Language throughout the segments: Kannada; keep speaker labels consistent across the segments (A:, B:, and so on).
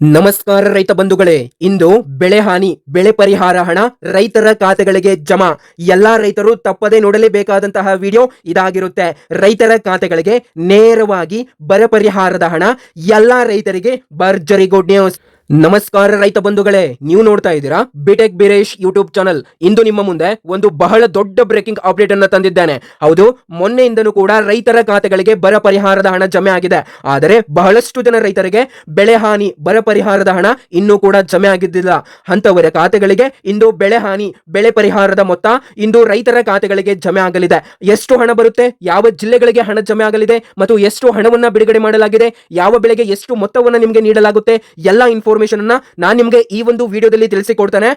A: ನಮಸ್ಕಾರ ರೈತ ಬಂಧುಗಳೇ, ಇಂದು ಬೆಳೆ ಹಾನಿ, ಬೆಳೆ ಪರಿಹಾರ ಹಣ ರೈತರ ಖಾತೆಗಳಿಗೆ ಜಮಾ. ಎಲ್ಲಾ ರೈತರು ತಪ್ಪದೆ ನೋಡಲೇಬೇಕಾದಂತಹ ವಿಡಿಯೋ ಇದಾಗಿರುತ್ತೆ. ರೈತರ ಖಾತೆಗಳಿಗೆ ನೇರವಾಗಿ ಬರ ಪರಿಹಾರದ ಹಣ, ಎಲ್ಲಾ ರೈತರಿಗೆ ಭರ್ಜರಿ ಗುಡ್ ನ್ಯೂಸ್. ನಮಸ್ಕಾರ ರೈತ ಬಂಧುಗಳೇ, ನೀವು ನೋಡ್ತಾ ಇದ್ದೀರಾ ಬಿಟೆಕ್ ಬಿರೇಶ್ ಯೂಟ್ಯೂಬ್ ಚಾನಲ್ ಇಂದು ನಿಮ್ಮ ಮುಂದೆ ಒಂದು ಬಹಳ ದೊಡ್ಡ ಬ್ರೇಕಿಂಗ್ ಅಪ್ಡೇಟ್ ಅನ್ನ ತಂದಿದ್ದೇನೆ. ಹೌದು, ಮೊನ್ನೆಯಿಂದನೂ ಕೂಡ ರೈತರ ಖಾತೆಗಳಿಗೆ ಬರ ಪರಿಹಾರದ ಹಣ ಜಮೆ ಆಗಿದೆ. ಆದರೆ ಬಹಳಷ್ಟು ಜನ ರೈತರಿಗೆ ಬೆಳೆ ಹಾನಿ, ಬರ ಪರಿಹಾರದ ಹಣ ಇನ್ನೂ ಕೂಡ ಜಮೆ ಆಗಿದ್ದಿಲ್ಲ. ಅಂತವರ ಖಾತೆಗಳಿಗೆ ಇಂದು ಬೆಳೆ ಹಾನಿ, ಬೆಳೆ ಪರಿಹಾರದ ಮೊತ್ತ ಇಂದು ರೈತರ ಖಾತೆಗಳಿಗೆ ಜಮೆ ಆಗಲಿದೆ. ಎಷ್ಟು ಹಣ ಬರುತ್ತೆ, ಯಾವ ಜಿಲ್ಲೆಗಳಿಗೆ ಹಣ ಜಮೆ ಆಗಲಿದೆ, ಮತ್ತು ಎಷ್ಟು ಹಣವನ್ನು ಬಿಡುಗಡೆ ಮಾಡಲಾಗಿದೆ, ಯಾವ ಬೆಳೆಗೆ ಎಷ್ಟು ಮೊತ್ತವನ್ನು ನಿಮಗೆ ನೀಡಲಾಗುತ್ತೆ, ಎಲ್ಲ ಇನ್ಫಾರ್ಮೇಶನ್ ಅನ್ನ ನಾನು ನಿಮಗೆ ಈ ಒಂದು ವಿಡಿಯೋದಲ್ಲಿ ತಿಳಿಸಿಕೊಡ್ತೇನೆ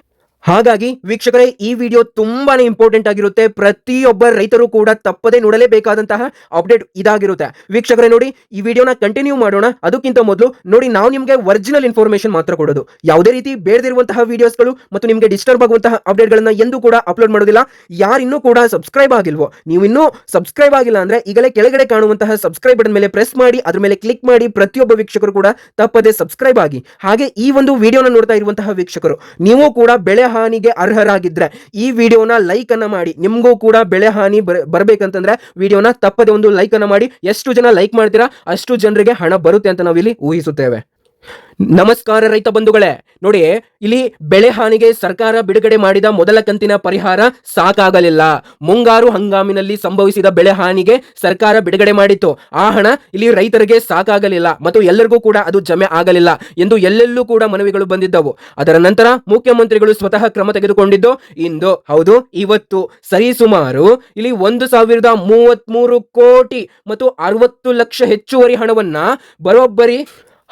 A: ಹಾಗಾಗಿ ವೀಕ್ಷಕರೇ, ಈ ವಿಡಿಯೋ ತುಂಬಾನೇ ಇಂಪಾರ್ಟೆಂಟ್ ಆಗಿರುತ್ತೆ. ಪ್ರತಿಯೊಬ್ಬ ರೈತರು ಕೂಡ ತಪ್ಪದೆ ನೋಡಲೇಬೇಕಾದಂತಹ ಅಪ್ಡೇಟ್ ಇದಾಗಿರುತ್ತೆ. ವೀಕ್ಷಕರೇ, ನೋಡಿ, ಈ ವಿಡಿಯೋನ ಕಂಟಿನ್ಯೂ ಮಾಡೋಣ. ಅದಕ್ಕಿಂತ ಮೊದಲು, ನೋಡಿ, ನಾವು ನಿಮಗೆ ಒರಿಜಿನಲ್ ಇನ್ಫಾರ್ಮೇಶನ್ ಮಾತ್ರ ಕೊಡೋದು. ಯಾವುದೇ ರೀತಿ ಬೇಡದಿರುವಂತಹ ವಿಡಿಯೋಸ್ಗಳು ಮತ್ತು ನಿಮಗೆ ಡಿಸ್ಟರ್ಬ್ ಆಗುವಂತಹ ಅಪ್ಡೇಟ್ಗಳನ್ನ ಎಂದೂ ಕೂಡ ಅಪ್ಲೋಡ್ ಮಾಡೋದಿಲ್ಲ. ಯಾರಿನ್ನೂ ಕೂಡ ಸಬ್ಸ್ಕ್ರೈಬ್ ಆಗಿಲ್ವೋ ನೀವು ಇನ್ನೂ ಸಬ್ಸ್ಕ್ರೈಬ್ ಆಗಿಲ್ಲ ಅಂದ್ರೆ ಈಗಲೇ ಕೆಳಗಡೆ ಕಾಣುವಂತಹ ಸಬ್ಸ್ಕ್ರೈಬ್ ಬಟನ್ ಮೇಲೆ ಪ್ರೆಸ್ ಮಾಡಿ, ಅದ್ರ ಮೇಲೆ ಕ್ಲಿಕ್ ಮಾಡಿ ಪ್ರತಿಯೊಬ್ಬ ವೀಕ್ಷಕರು ಕೂಡ ತಪ್ಪದೆ ಸಬ್ಸ್ಕ್ರೈಬ್ ಆಗಿ. ಹಾಗೆ ಈ ಒಂದು ವಿಡಿಯೋನ ನೋಡ್ತಾ ಇರುವಂತಹ ವೀಕ್ಷಕರು, ನೀವು ಕೂಡ ಬೆಳೆ ಹಾನಿಗೆ ಅರ್ಹರಾಗಿದ್ದರೆ ಈ ವಿಡಿಯೋನ ಲೈಕನ್ನು ಮಾಡಿ. ನಿಮಗೂ ಕೂಡ ಬೆಳೆ ಹಾನಿ ಬರ- ಬರ್ಬೇಕಂತಂದ್ರೆ ವಿಡಿಯೋನ ತಪ್ಪದೆ ಒಂದು ಲೈಕನ್ನು ಮಾಡಿ. ಎಷ್ಟು ಜನ ಲೈಕ್ ಮಾಡ್ತೀರಾ ಅಷ್ಟು ಜನರಿಗೆ ಹಣ ಬರುತ್ತೆ ಅಂತ ನಾವಿಲ್ಲಿ ಊಹಿಸುತ್ತೇವೆ. ನಮಸ್ಕಾರ ರೈತ ಬಂಧುಗಳೇ. ನೋಡಿ, ಇಲ್ಲಿ ಬೆಳೆ ಹಾನಿಗೆ ಸರ್ಕಾರ ಬಿಡುಗಡೆ ಮಾಡಿದ ಮೊದಲ ಕಂತಿನ ಪರಿಹಾರ ಸಾಕಾಗಲಿಲ್ಲ. ಮುಂಗಾರು ಹಂಗಾಮಿನಲ್ಲಿ ಸಂಭವಿಸಿದ ಬೆಳೆ ಹಾನಿಗೆ ಸರ್ಕಾರ ಬಿಡುಗಡೆ ಮಾಡಿತ್ತು. ಆ ಹಣ ಇಲ್ಲಿ ರೈತರಿಗೆ ಸಾಕಾಗಲಿಲ್ಲ ಮತ್ತು ಎಲ್ಲರಿಗೂ ಕೂಡ ಅದು ಜಮೆ ಆಗಲಿಲ್ಲ ಎಂದು ಎಲ್ಲೆಲ್ಲೂ ಕೂಡ ಮನವಿಗಳು ಬಂದಿದ್ದವು. ಅದರ ನಂತರ ಮುಖ್ಯಮಂತ್ರಿಗಳು ಸ್ವತಃ ಕ್ರಮ ತೆಗೆದುಕೊಂಡಿದ್ದು, ಇಂದು ಹೌದು, ಇವತ್ತು ಸರಿಸುಮಾರು ಇಲ್ಲಿ ಒಂದು ಸಾವಿರದ ಮೂವತ್ಮೂರು ಕೋಟಿ ಮತ್ತು ಅರವತ್ತು ಲಕ್ಷ ಹೆಚ್ಚುವರಿ ಹಣವನ್ನ ಬರೋಬ್ಬರಿ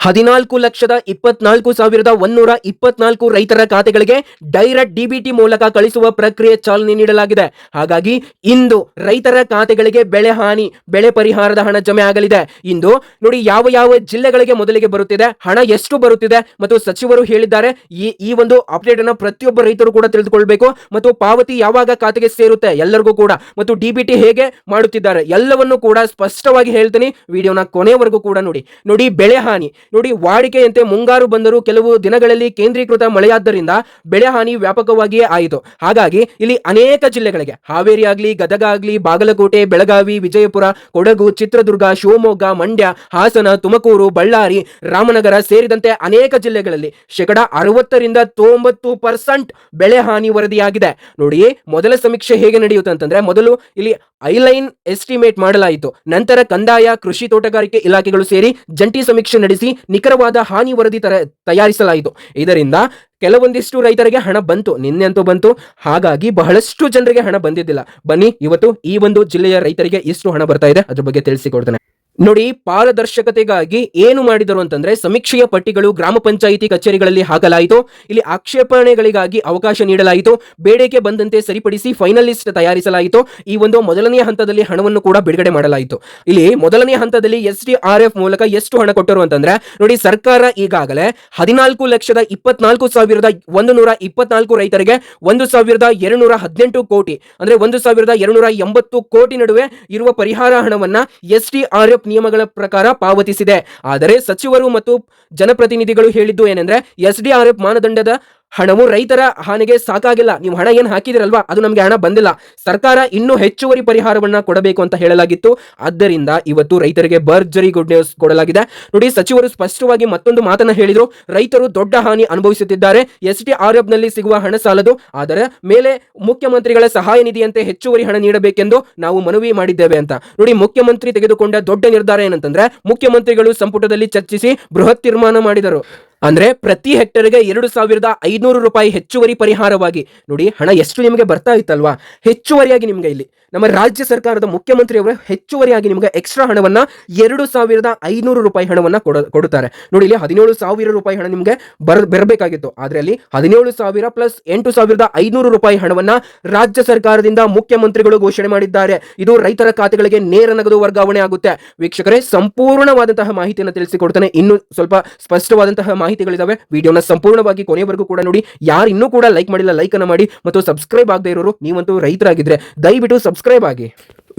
A: ಹದಿನಾಲ್ಕು ಲಕ್ಷದ ಇಪ್ಪತ್ನಾಲ್ಕು ಸಾವಿರದ ಒಂದೂರ ಇಪ್ಪತ್ನಾಲ್ಕು ರೈತರ ಖಾತೆಗಳಿಗೆ ಡೈರೆಕ್ಟ್ ಡಿಬಿಟಿ ಮೂಲಕ ಕಳಿಸುವ ಪ್ರಕ್ರಿಯೆ ಚಾಲನೆ ನೀಡಲಾಗಿದೆ. ಹಾಗಾಗಿ ಇಂದು ರೈತರ ಖಾತೆಗಳಿಗೆ ಬೆಳೆ ಹಾನಿ, ಬೆಳೆ ಪರಿಹಾರದ ಹಣ ಜಮೆ ಆಗಲಿದೆ. ಇಂದು ನೋಡಿ ಯಾವ ಯಾವ ಜಿಲ್ಲೆಗಳಿಗೆ ಮೊದಲಿಗೆ ಬರುತ್ತಿದೆ, ಹಣ ಎಷ್ಟು ಬರುತ್ತಿದೆ ಮತ್ತು ಸಚಿವರು ಹೇಳಿದ್ದಾರೆ, ಈ ಈ ಒಂದು ಅಪ್ಡೇಟ್ ಅನ್ನು ಪ್ರತಿಯೊಬ್ಬ ರೈತರು ಕೂಡ ತಿಳಿದುಕೊಳ್ಬೇಕು ಮತ್ತು ಪಾವತಿ ಯಾವಾಗ ಖಾತೆಗೆ ಸೇರುತ್ತೆ ಎಲ್ಲರಿಗೂ ಕೂಡ ಮತ್ತು ಡಿಬಿಟಿ ಹೇಗೆ ಮಾಡುತ್ತಿದ್ದಾರೆ ಎಲ್ಲವನ್ನು ಕೂಡ ಸ್ಪಷ್ಟವಾಗಿ ಹೇಳ್ತೀನಿ. ವಿಡಿಯೋನ ಕೊನೆವರೆಗೂ ಕೂಡ ನೋಡಿ. ನೋಡಿ ಬೆಳೆ ಹಾನಿ ನೋಡಿ ವಾಡಿಕೆಯಂತೆ ಮುಂಗಾರು ಬಂದರೂ ಕೆಲವು ದಿನಗಳಲ್ಲಿ ಕೇಂದ್ರೀಕೃತ ಮಳೆಯಾದ್ದರಿಂದ ಬೆಳೆ ಹಾನಿ ವ್ಯಾಪಕವಾಗಿಯೇ ಆಯಿತು. ಹಾಗಾಗಿ ಇಲ್ಲಿ ಅನೇಕ ಜಿಲ್ಲೆಗಳಿಗೆ ಹಾವೇರಿ ಆಗಲಿ, ಗದಗ ಆಗಲಿ, ಬಾಗಲಕೋಟೆ, ಬೆಳಗಾವಿ, ವಿಜಯಪುರ, ಕೊಡಗು, ಚಿತ್ರದುರ್ಗ, ಶಿವಮೊಗ್ಗ, ಮಂಡ್ಯ, ಹಾಸನ, ತುಮಕೂರು, ಬಳ್ಳಾರಿ, ರಾಮನಗರ ಸೇರಿದಂತೆ ಅನೇಕ ಜಿಲ್ಲೆಗಳಲ್ಲಿ ಶೇಕಡ ಅರವತ್ತರಿಂದ ತೊಂಬತ್ತು ಪರ್ಸೆಂಟ್ ಬೆಳೆ ಹಾನಿ ವರದಿಯಾಗಿದೆ. ನೋಡಿ ಮೊದಲ ಸಮೀಕ್ಷೆ ಹೇಗೆ ನಡೆಯುತ್ತೆ ಅಂತಂದ್ರೆ ಮೊದಲು ಇಲ್ಲಿ ಐಲೈನ್ ಎಸ್ಟಿಮೇಟ್ ಮಾಡಲಾಯಿತು. ನಂತರ ಕಂದಾಯ, ಕೃಷಿ ತೋಟಗಾರಿಕೆ ಇಲಾಖೆಗಳು ಸೇರಿ ಜಂಟಿ ಸಮೀಕ್ಷೆ ನಡೆಸಿ ನಿಖರವಾದ ಹಾನಿ ವರದಿ ತರ ತಯಾರಿಸಲಾಯಿತು. ಇದರಿಂದ ಕೆಲವೊಂದಿಷ್ಟು ರೈತರಿಗೆ ಹಣ ಬಂತು ನಿನ್ನೆ ಅಂತೂ ಬಂತು. ಹಾಗಾಗಿ ಬಹಳಷ್ಟು ಜನರಿಗೆ ಹಣ ಬಂದಿದ್ದಿಲ್ಲ. ಬನ್ನಿ, ಇವತ್ತು ಈ ಒಂದು ಜಿಲ್ಲೆಯ ರೈತರಿಗೆ ಎಷ್ಟು ಹಣ ಬರ್ತಾ ಇದೆ. ಅದ್ರ ಬಗ್ಗೆ ತಿಳಿಸಿಕೊಡ್ತೇನೆ ನೋಡಿ, ಪಾರದರ್ಶಕತೆಗಾಗಿ ಏನು ಮಾಡಿದರು ಅಂತಂದ್ರೆ ಸಮೀಕ್ಷೆಯ ಪಟ್ಟಿಗಳು ಗ್ರಾಮ ಪಂಚಾಯಿತಿ ಕಚೇರಿಗಳಲ್ಲಿ ಹಾಕಲಾಯಿತು. ಇಲ್ಲಿ ಆಕ್ಷೇಪಣೆಗಳಿಗಾಗಿ ಅವಕಾಶ ನೀಡಲಾಯಿತು. ಬೇಡಿಕೆ ಬಂದಂತೆ ಸರಿಪಡಿಸಿ ಫೈನಲ್ ಲಿಸ್ಟ್ ತಯಾರಿಸಲಾಯಿತು. ಈ ಒಂದು ಮೊದಲನೆಯ ಹಂತದಲ್ಲಿ ಹಣವನ್ನು ಕೂಡ ಬಿಡುಗಡೆ ಮಾಡಲಾಯಿತು. ಇಲ್ಲಿ ಮೊದಲನೇ ಹಂತದಲ್ಲಿ ಎಸ್ ಡಿ ಆರ್ ಎಫ್ ಮೂಲಕ ಎಷ್ಟು ಹಣ ಕೊಟ್ಟರು ಅಂತಂದ್ರೆ, ನೋಡಿ, ಸರ್ಕಾರ ಈಗಾಗಲೇ ಹದಿನಾಲ್ಕು ಲಕ್ಷದ ಇಪ್ಪತ್ನಾಲ್ಕು ಸಾವಿರದ ಒಂದು ನೂರ ಇಪ್ಪತ್ನಾಲ್ಕು ರೈತರಿಗೆ ಒಂದು ಸಾವಿರದ ಎರಡುನೂರ ಹದಿನೆಂಟು ಕೋಟಿ, ಅಂದ್ರೆ ಒಂದು ಸಾವಿರದ ಎರಡುನೂರ ಎಂಬತ್ತು ಕೋಟಿ ನಡುವೆ ಇರುವ ಪರಿಹಾರ ಹಣವನ್ನ ಎಸ್ ಟಿ ಆರ್ ಎಫ್ ನಿಯಮಗಳ ಪ್ರಕಾರ ಪಾವತಿಸಿದೆ. ಆದರೆ ಸಚಿವರು ಮತ್ತು ಜನಪ್ರತಿನಿಧಿಗಳು ಹೇಳಿದ್ದು ಏನೆಂದ್ರೆ ಎಸ್ ಡಿ ಆರ್ ಎಫ್ ಮಾನದಂಡದ ಹಣವು ರೈತರ ಹಾನಿಗೆ ಸಾಕಾಗಿಲ್ಲ. ನೀವು ಹಣ ಏನು ಹಾಕಿದಿರಲ್ವಾ? ಅದು ನಮಗೆ ಹಣ ಬಂದಿಲ್ಲ. ಸರ್ಕಾರ ಇನ್ನೂ ಹೆಚ್ಚುವರಿ ಪರಿಹಾರವನ್ನು ಕೊಡಬೇಕು ಅಂತ ಹೇಳಲಾಗಿತ್ತು. ಆದ್ದರಿಂದ ಇವತ್ತು ರೈತರಿಗೆ ಭರ್ಜರಿ ಗುಡ್ ನ್ಯೂಸ್ ಕೊಡಲಾಗಿದೆ. ನೋಡಿ, ಸಚಿವರು ಸ್ಪಷ್ಟವಾಗಿ ಮತ್ತೊಂದು ಮಾತನ್ನು ಹೇಳಿದರು. ರೈತರು ದೊಡ್ಡ ಹಾನಿ ಅನುಭವಿಸುತ್ತಿದ್ದಾರೆ. ಎಸ್ ಟಿ ಆರ್ನಲ್ಲಿ ಸಿಗುವ ಹಣ ಸಾಲದು. ಆದರೆ ಮೇಲೆ ಮುಖ್ಯಮಂತ್ರಿಗಳ ಸಹಾಯ ನಿಧಿಯಂತೆ ಹೆಚ್ಚುವರಿ ಹಣ ನೀಡಬೇಕೆಂದು ನಾವು ಮನವಿ ಮಾಡಿದ್ದೇವೆ ಅಂತ. ನೋಡಿ, ಮುಖ್ಯಮಂತ್ರಿ ತೆಗೆದುಕೊಂಡ ದೊಡ್ಡ ನಿರ್ಧಾರ ಏನಂತಂದ್ರೆ ಮುಖ್ಯಮಂತ್ರಿಗಳು ಸಂಪುಟದಲ್ಲಿ ಚರ್ಚಿಸಿ ಬೃಹತ್ ತೀರ್ಮಾನ ಮಾಡಿದರು. ಅಂದ್ರೆ ಪ್ರತಿ ಹೆಕ್ಟರ್ಗೆ ಎರಡು ಸಾವಿರದ ಐನೂರು ರೂಪಾಯಿ ಹೆಚ್ಚುವರಿ ಪರಿಹಾರವಾಗಿ. ನೋಡಿ, ಹಣ ಎಷ್ಟು ನಿಮಗೆ ಬರ್ತಾ ಇತ್ತಲ್ವಾ? ಹೆಚ್ಚುವರಿಯಾಗಿ ನಿಮ್ಗೆ ಇಲ್ಲಿ. ನಮ್ಮ ರಾಜ್ಯ ಸರ್ಕಾರದ ಮುಖ್ಯಮಂತ್ರಿಯವರು ಹೆಚ್ಚುವರಿಯಾಗಿ ನಿಮಗೆ ಎಕ್ಸ್ಟ್ರಾ ಹಣವನ್ನ ಎರಡು ಸಾವಿರದ ಐನೂರು ರೂಪಾಯಿ ಹಣವನ್ನ ಕೊಡ, ಕೊಡುತ್ತಾರೆ. ನೋಡಿ, ಇಲ್ಲಿ ಹದಿನೇಳು ಸಾವಿರ ರೂಪಾಯಿ ಹಣ ನಿಮಗೆ ಬರ, ಬರಬೇಕಾಗಿತ್ತು. ಆದ್ರೆ ಅಲ್ಲಿ ಹದಿನೇಳು ಸಾವಿರ ಪ್ಲಸ್ ಎಂಟು ಸಾವಿರದ ಐನೂರು ರೂಪಾಯಿ ಹಣವನ್ನ ರಾಜ್ಯ ಸರ್ಕಾರದಿಂದ ಮುಖ್ಯಮಂತ್ರಿಗಳು ಘೋಷಣೆ ಮಾಡಿದ್ದಾರೆ. ಇದು ರೈತರ ಖಾತೆಗಳಿಗೆ ನೇರ ನಗದು ವರ್ಗಾವಣೆ ಆಗುತ್ತೆ. ವೀಕ್ಷಕರೇ, ಸಂಪೂರ್ಣವಾದಂತಹ ಮಾಹಿತಿಯನ್ನು ತಿಳಿಸಿಕೊಡ್ತಾನೆ. ಇನ್ನು ಸ್ವಲ್ಪ ಸ್ಪಷ್ಟವಾದಂತಹ ಮಾಹಿತಿಗಳಿದಾವೆ. ವಿಡಿಯೋನ ಸಂಪೂರ್ಣವಾಗಿ ಕೊನೆಯವರೆಗೂ ಕೂಡ ನೋಡಿ. ಯಾರು ಇನ್ನೂ ಕೂಡ ಲೈಕ್ ಮಾಡಿಲ್ಲ ಲೈಕ್ ಮಾಡಿ ಮತ್ತು ಸಬ್ಸ್ಕ್ರೈಬ್ ಆಗದೆ ಇರೋರು, ನೀವಂತೂ ರೈತರಾಗಿದ್ರೆ ದಯವಿಟ್ಟು ಸಬ್ಸ್ಕ್ರೈಬ್ ಆಗಿ.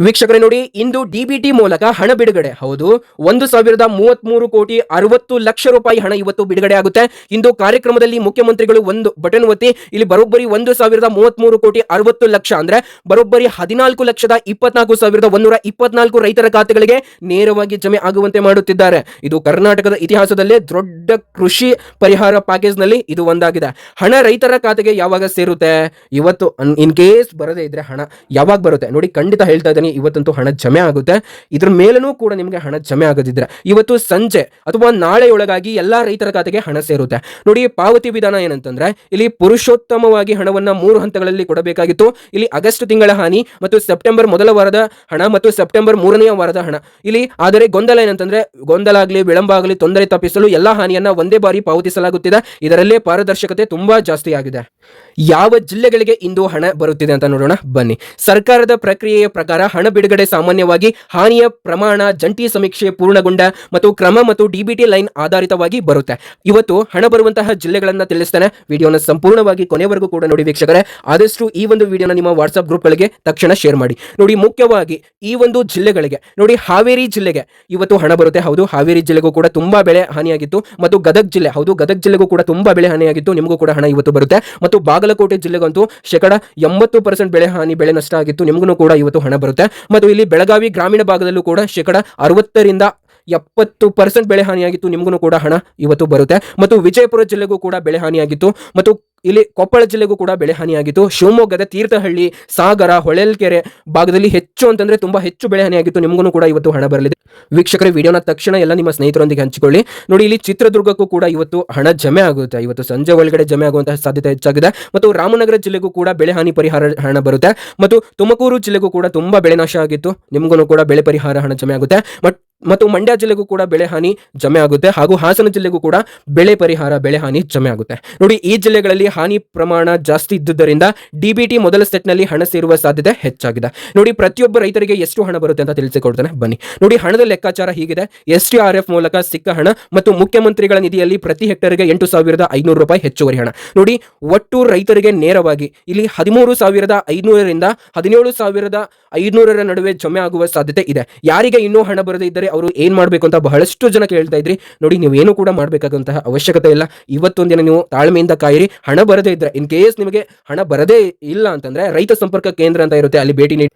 A: ವೀಕ್ಷಕರೇ ನೋಡಿ, ಇಂದು ಡಿಬಿಟಿ ಮೂಲಕ ಹಣ ಬಿಡುಗಡೆ. ಹೌದು, ಒಂದು ಸಾವಿರದ ಮೂವತ್ಮೂರು ಕೋಟಿ ಅರವತ್ತು ಲಕ್ಷ ರೂಪಾಯಿ ಹಣ ಇವತ್ತು ಬಿಡುಗಡೆ ಆಗುತ್ತೆ. ಇಂದು ಕಾರ್ಯಕ್ರಮದಲ್ಲಿ ಮುಖ್ಯಮಂತ್ರಿಗಳು ಒಂದು ಬಟನ್ ಒತ್ತಿ, ಇಲ್ಲಿ ಬರೋಬ್ಬರಿ ಒಂದು ಸಾವಿರದ ಮೂವತ್ಮೂರು ಕೋಟಿ ಅರವತ್ತು ಲಕ್ಷ ಅಂದ್ರೆ ಬರೋಬ್ಬರಿ ಹದಿನಾಲ್ಕು ಲಕ್ಷದ ಇಪ್ಪತ್ನಾಲ್ಕು ಸಾವಿರದ ಒಂದೂರ ಇಪ್ಪತ್ನಾಲ್ಕು ರೈತರ ಖಾತೆಗಳಿಗೆ ನೇರವಾಗಿ ಜಮೆ ಆಗುವಂತೆ ಮಾಡುತ್ತಿದ್ದಾರೆ. ಇದು ಕರ್ನಾಟಕದ ಇತಿಹಾಸದಲ್ಲೇ ದೊಡ್ಡ ಕೃಷಿ ಪರಿಹಾರ ಪ್ಯಾಕೇಜ್ನಲ್ಲಿ ಇದು ಒಂದಾಗಿದೆ. ಹಣ ರೈತರ ಖಾತೆಗೆ ಯಾವಾಗ ಸೇರುತ್ತೆ? ಇವತ್ತು, ಇನ್ ಕೇಸ್ ಬರದೇ ಇದ್ರೆ ಹಣ ಯಾವಾಗ ಬರುತ್ತೆ? ನೋಡಿ, ಖಂಡಿತ ಹೇಳ್ತಾ ಇದ್ದೀನಿ. ಇವತ್ತಂತೂ ಹಣ ಜಮೆ ಆಗುತ್ತೆ. ಇದ್ರ ಮೇಲೂ ಕೂಡ ನಿಮಗೆ ಹಣ ಜಮೆ ಆಗೋದಿದ್ರೆ ಇವತ್ತು ಸಂಜೆ ಅಥವಾ ನಾಳೆಯೊಳಗಾಗಿ ಎಲ್ಲಾ ರೈತರ ಖಾತೆಗೆ ಹಣ ಸೇರುತ್ತೆ. ನೋಡಿ, ಪಾವತಿ ವಿಧಾನ ಏನಂತಂದ್ರೆ, ಇಲ್ಲಿ ಪುರುಷೋತ್ತಮವಾಗಿ ಹಣವನ್ನ ಮೂರು ಹಂತಗಳಲ್ಲಿ ಕೊಡಬೇಕಾಗಿತ್ತು. ಇಲ್ಲಿ ಆಗಸ್ಟ್ ತಿಂಗಳ ಹಾನಿ ಮತ್ತು ಸೆಪ್ಟೆಂಬರ್ ಮೊದಲ ವಾರದ ಹಣ ಮತ್ತು ಸೆಪ್ಟೆಂಬರ್ ಮೂರನೆಯ ವಾರದ ಹಣ. ಇಲ್ಲಿ ಆದರೆ ಗೊಂದಲ ಏನಂತಂದ್ರೆ, ಗೊಂದಲ ಆಗಲಿ, ವಿಳಂಬ ಆಗಲಿ, ತೊಂದರೆ ತಪ್ಪಿಸಲು ಎಲ್ಲಾ ಹಾನಿಯನ್ನ ಒಂದೇ ಬಾರಿ ಪಾವತಿಸಲಾಗುತ್ತಿದೆ. ಇದರಲ್ಲೇ ಪಾರದರ್ಶಕತೆ ತುಂಬಾ ಜಾಸ್ತಿ ಆಗಿದೆ. ಯಾವ ಜಿಲ್ಲೆಗಳಿಗೆ ಇಂದು ಹಣ ಬರುತ್ತಿದೆ ಅಂತ ನೋಡೋಣ. ಬನ್ನಿ. ಸರ್ಕಾರದ ಪ್ರಕ್ರಿಯೆಯ ಪ್ರಕಾರ ಹಣ ಬಿಡುಗಡೆ ಸಾಮಾನ್ಯವಾಗಿ ಹಾನಿಯ ಪ್ರಮಾಣ ಜಂಟಿ ಸಮೀಕ್ಷೆ ಪೂರ್ಣಗೊಂಡ ಮತ್ತು ಕ್ರಮ ಮತ್ತು ಡಿಬಿಟಿ ಲೈನ್ ಆಧಾರಿತವಾಗಿ ಬರುತ್ತೆ. ಇವತ್ತು ಹಣ ಬರುವಂತಹ ಜಿಲ್ಲೆಗಳನ್ನ ತಿಳಿಸ್ತಾನೆ. ವಿಡಿಯೋನ ಸಂಪೂರ್ಣವಾಗಿ ಕೊನೆವರೆಗೂ ಕೂಡ ನೋಡಿ ವೀಕ್ಷಕರೇ. ಆದಷ್ಟು ಈ ಒಂದು ವಿಡಿಯೋನ ನಿಮ್ಮ ವಾಟ್ಸ್ಆಪ್ ಗ್ರೂಪ್ಗಳಿಗೆ ತಕ್ಷಣ ಶೇರ್ ಮಾಡಿ. ನೋಡಿ ಮುಖ್ಯವಾಗಿ ಈ ಒಂದು ಜಿಲ್ಲೆಗಳಿಗೆ, ನೋಡಿ ಹಾವೇರಿ ಜಿಲ್ಲೆಗೆ ಇವತ್ತು ಹಣ ಬರುತ್ತೆ. ಹೌದು, ಹಾವೇರಿ ಜಿಲ್ಲೆಗೂ ಕೂಡ ತುಂಬಾ ಬೆಳೆ ಹಾನಿಯಾಗಿತ್ತು ಮತ್ತು ಗದಗ ಜಿಲ್ಲೆ, ಹೌದು, ಗದಗ ಜಿಲ್ಲೆಗೂ ಕೂಡ ತುಂಬಾ ಬೆಳೆ ಹಾನಿಯಾಗಿತ್ತು. ನಿಮಗೂ ಕೂಡ ಹಣ ಇವತ್ತು ಬರುತ್ತೆ. ಮತ್ತು ಬಾಗಲಕೋಟೆ ಜಿಲ್ಲೆಗಂತೂ ಶೇಕಡ ಎಂಬತ್ತು ಪರ್ಸೆಂಟ್ ಬೆಳೆ ಹಾನಿ, ಬೆಳೆ ನಷ್ಟ ಆಗಿತ್ತು. ನಿಮಗೂ ಕೂಡ ಇವತ್ತು ಹಣ ಬರುತ್ತೆ. ಮತ್ತು ಇಲ್ಲಿ ಬೆಳಗಾವಿ ಗ್ರಾಮೀಣ ಭಾಗದಲ್ಲೂ ಕೂಡ ಶೇಕಡ ಅರವತ್ತರಿಂದ ಎಪ್ಪತ್ತು ಪರ್ಸೆಂಟ್ ಬೆಳೆ ಹಾನಿಯಾಗಿತ್ತು, ನಿಮಗೂ ಕೂಡ ಹಣ ಇವತ್ತು ಬರುತ್ತೆ. ಮತ್ತು ವಿಜಯಪುರ ಜಿಲ್ಲೆಗೂ ಕೂಡ ಬೆಳೆ ಹಾನಿಯಾಗಿತ್ತು. ಮತ್ತು ಇಲ್ಲಿ ಕೊಪ್ಪಳ ಜಿಲ್ಲೆಗೂ ಕೂಡ ಬೆಳೆ ಹಾನಿಯಾಗಿತ್ತು. ಶಿವಮೊಗ್ಗದ ತೀರ್ಥಹಳ್ಳಿ, ಸಾಗರ, ಹೊಳಲ್ಕೆರೆ ಭಾಗದಲ್ಲಿ ಹೆಚ್ಚು ಅಂತಂದ್ರೆ ತುಂಬಾ ಹೆಚ್ಚು ಬೆಳೆ ಹಾನಿಯಾಗಿತ್ತು. ನಿಮಗೂ ಕೂಡ ಇವತ್ತು ಹಣ ಬರಲಿದೆ. ವೀಕ್ಷಕರ ವಿಡಿಯೋನ ತಕ್ಷಣ ಎಲ್ಲ ನಿಮ್ಮ ಸ್ನೇಹಿತರೊಂದಿಗೆ ಹಂಚಿಕೊಳ್ಳಿ. ನೋಡಿ, ಇಲ್ಲಿ ಚಿತ್ರದುರ್ಗಕ್ಕೂ ಕೂಡ ಇವತ್ತು ಹಣ ಜಮೆ ಆಗುತ್ತೆ. ಇವತ್ತು ಸಂಜೆ ಒಳಗಡೆ ಜಮೆ ಆಗುವಂತಹ ಸಾಧ್ಯತೆ ಹೆಚ್ಚಾಗಿದೆ. ಮತ್ತು ರಾಮನಗರ ಜಿಲ್ಲೆಗೂ ಕೂಡ ಬೆಳೆ ಹಾನಿ ಪರಿಹಾರ ಹಣ ಬರುತ್ತೆ. ಮತ್ತು ತುಮಕೂರು ಜಿಲ್ಲೆಗೂ ಕೂಡ ತುಂಬಾ ಬೆಳೆ ನಾಶ ಆಗಿತ್ತು. ನಿಮಗೂ ಕೂಡ ಬೆಳೆ ಪರಿಹಾರ ಹಣ ಜಮೆ ಆಗುತ್ತೆ. ಮತ್- ಮತ್ತು ಮಂಡ್ಯ ಜಿಲ್ಲೆಗೂ ಕೂಡ ಬೆಳೆ ಹಾನಿ ಜಮೆ ಆಗುತ್ತೆ ಹಾಗೂ ಹಾಸನ ಜಿಲ್ಲೆಗೂ ಕೂಡ ಬೆಳೆ ಪರಿಹಾರ, ಬೆಳೆ ಹಾನಿ ಜಮೆ ಆಗುತ್ತೆ. ನೋಡಿ, ಈ ಜಿಲ್ಲೆಗಳಲ್ಲಿ ಹಾನಿ ಪ್ರಮಾಣ ಜಾಸ್ತಿ ಇದ್ದುದರಿಂದ ಡಿಬಿಟಿ ಮೊದಲ ಸೆಟ್ನಲ್ಲಿ ಹಣ ಸೇರುವ ಸಾಧ್ಯತೆ ಹೆಚ್ಚಾಗಿದೆ. ನೋಡಿ, ಪ್ರತಿಯೊಬ್ಬ ರೈತರಿಗೆ ಎಷ್ಟು ಹಣ ಬರುತ್ತೆ ಅಂತ ತಿಳಿಸಿಕೊಡ್ತಾನೆ. ಬನ್ನಿ. ನೋಡಿ, ಹಣದ ಲೆಕ್ಕಾಚಾರ ಹೀಗಿದೆ. ಎಸ್ ಟಿ ಆರ್ ಎಫ್ ಮೂಲಕ ಸಿಕ್ಕ ಹಣ ಮತ್ತು ಮುಖ್ಯಮಂತ್ರಿಗಳ ನಿಧಿಯಲ್ಲಿ ಪ್ರತಿ ಹೆಕ್ಟರ್ಗೆ ಎಂಟು ಸಾವಿರದ ಐನೂರು ರೂಪಾಯಿ ಹೆಚ್ಚುವರಿ ಹಣ. ನೋಡಿ, ಒಟ್ಟು ರೈತರಿಗೆ ನೇರವಾಗಿ ಇಲ್ಲಿ ಹದಿಮೂರು ಸಾವಿರದ ಐನೂರರಿಂದ ಹದಿನೇಳು ಸಾವಿರದ ಐನೂರರ ನಡುವೆ ಜಮೆ ಆಗುವ ಸಾಧ್ಯತೆ ಇದೆ. ಯಾರಿಗೆ ಇನ್ನೂ ಹಣ ಬರದೇ ಇದ್ದರೆ ಅವರು ಏನು ಮಾಡಬೇಕು ಅಂತ ಬಹಳಷ್ಟು ಜನ ಕೇಳ್ತಾ ಇದ್ರಿ. ನೋಡಿ, ನೀವೇನು ಕೂಡ ಮಾಡಬೇಕಾದಂತಹ ಅವಶ್ಯಕತೆ ಇಲ್ಲ. ಇವತ್ತೊಂದಿನ ನೀವು ತಾಳ್ಮೆಯಿಂದ ಕಾಯಿರಿ. ಹಣ ಬರದೇ ಇದ್ರೆ ಇನ್ ಕೇಸ್ ನಿಮಗೆ ಹಣ ಬರದೇ ಇಲ್ಲ ಅಂತಂದ್ರೆ ರೈತ ಸಂಪರ್ಕ ಕೇಂದ್ರ ಅಂತ ಇರುತ್ತೆ, ಅಲ್ಲಿ ಭೇಟಿ ನೀಡಿ.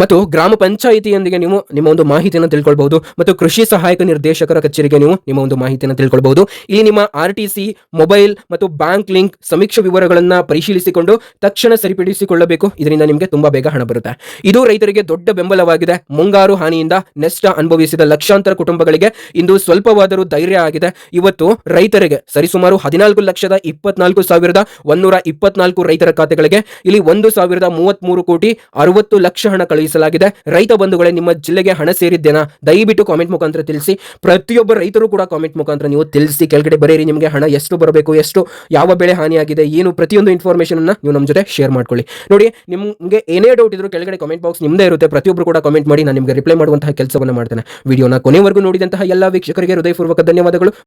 A: ಮತ್ತು ಗ್ರಾಮ ಪಂಚಾಯಿತಿಯೊಂದಿಗೆ ನೀವು ನಿಮ್ಮ ಒಂದು ಮಾಹಿತಿಯನ್ನು ತಿಳ್ಕೊಳ್ಬಹುದು. ಮತ್ತು ಕೃಷಿ ಸಹಾಯಕ ನಿರ್ದೇಶಕರ ಕಚೇರಿಗೆ ನೀವು ನಿಮ್ಮ ಒಂದು ಮಾಹಿತಿಯನ್ನು ತಿಳ್ಕೊಳ್ಬಹುದು. ಇಲ್ಲಿ ನಿಮ್ಮ ಆರ್ ಟಿ ಸಿ, ಮೊಬೈಲ್ ಮತ್ತು ಬ್ಯಾಂಕ್ ಲಿಂಕ್ ಸಮೀಕ್ಷಾ ವಿವರಗಳನ್ನ ಪರಿಶೀಲಿಸಿಕೊಂಡು ತಕ್ಷಣ ಸರಿಪಡಿಸಿಕೊಳ್ಳಬೇಕು. ಇದರಿಂದ ನಿಮಗೆ ತುಂಬಾ ಬೇಗ ಹಣ ಬರುತ್ತೆ. ಇದು ರೈತರಿಗೆ ದೊಡ್ಡ ಬೆಂಬಲವಾಗಿದೆ. ಮುಂಗಾರು ಹಾನಿಯಿಂದ ನಷ್ಟ ಅನುಭವಿಸಿದ ಲಕ್ಷಾಂತರ ಕುಟುಂಬಗಳಿಗೆ ಇಂದು ಸ್ವಲ್ಪವಾದರೂ ಧೈರ್ಯ ಆಗಿದೆ. ಇವತ್ತು ರೈತರಿಗೆ ಸರಿಸುಮಾರು ಹದಿನಾಲ್ಕು ಲಕ್ಷದ ಇಪ್ಪತ್ನಾಲ್ಕು ಸಾವಿರದ ಒಂದೂರ ಇಪ್ಪತ್ನಾಲ್ಕು ರೈತರ ಖಾತೆಗಳಿಗೆ ಇಲ್ಲಿ ಒಂದು ಸಾವಿರದ ಮೂವತ್ಮೂರು ಕೋಟಿ ಅರವತ್ತು ಲಕ್ಷ ಹಣ ಕಳುಹಿಸಲಾಗಿದೆ. ರೈತ ಬಂಧುಗಳೇ, ನಿಮ್ಮ ಜಿಲ್ಲೆಗೆ ಹಣ ಸೇರಿದ್ದೇನಾ? ದಯವಿಟ್ಟು ಕಾಮೆಂಟ್ ಮುಖಾಂತರ ತಿಳಿಸಿ. ಪ್ರತಿಯೊಬ್ಬ ರೈತರು ಕೂಡ ಕಾಮೆಂಟ್ ಮುಖಾಂತರ ನೀವು ತಿಳಿಸಿ. ಕೆಳಗಡೆ ಬರೆಯಿರಿ ನಿಮಗೆ ಹಣ ಎಷ್ಟು ಬರಬೇಕು, ಎಷ್ಟು, ಯಾವ ಬೆಳೆ ಹಾನಿಯಾಗಿದೆ, ಏನು ಪ್ರತಿಯೊಂದು ಇನ್ಫಾರ್ಮೇಷನ್ ಅನ್ನ ನೀವು ನಮ್ಮ ಜೊತೆ ಶೇರ್ ಮಾಡ್ಕೊಳ್ಳಿ. ನೋಡಿ, ನಿಮಗೆ ಏನೇ ಡೌಟ್ ಇದ್ರು ಕೆಳಗಡೆ ಕಾಮೆಂಟ್ ಬಾಕ್ಸ್ ನಿಮ್ಮದೇ ಇರುತ್ತೆ. ಪ್ರತಿಯೊಬ್ಬರು ಕೂಡ ಕಾಮೆಂಟ್ ಮಾಡಿ, ನಾನು ನಿಮಗೆ ರಿಪ್ಲೈ ಮಾಡುವಂತಹ ಕೆಲಸವನ್ನು ಮಾಡ್ತೇನೆ. ವಿಡಿಯೋನ ಕೊನೆವರೆಗೂ ನೋಡಿದಂತಹ ಎಲ್ಲ ವೀಕ್ಷಕರಿಗೆ ಹೃದಯಪೂರ್ವಕ ಧನ್ಯವಾದಗಳು.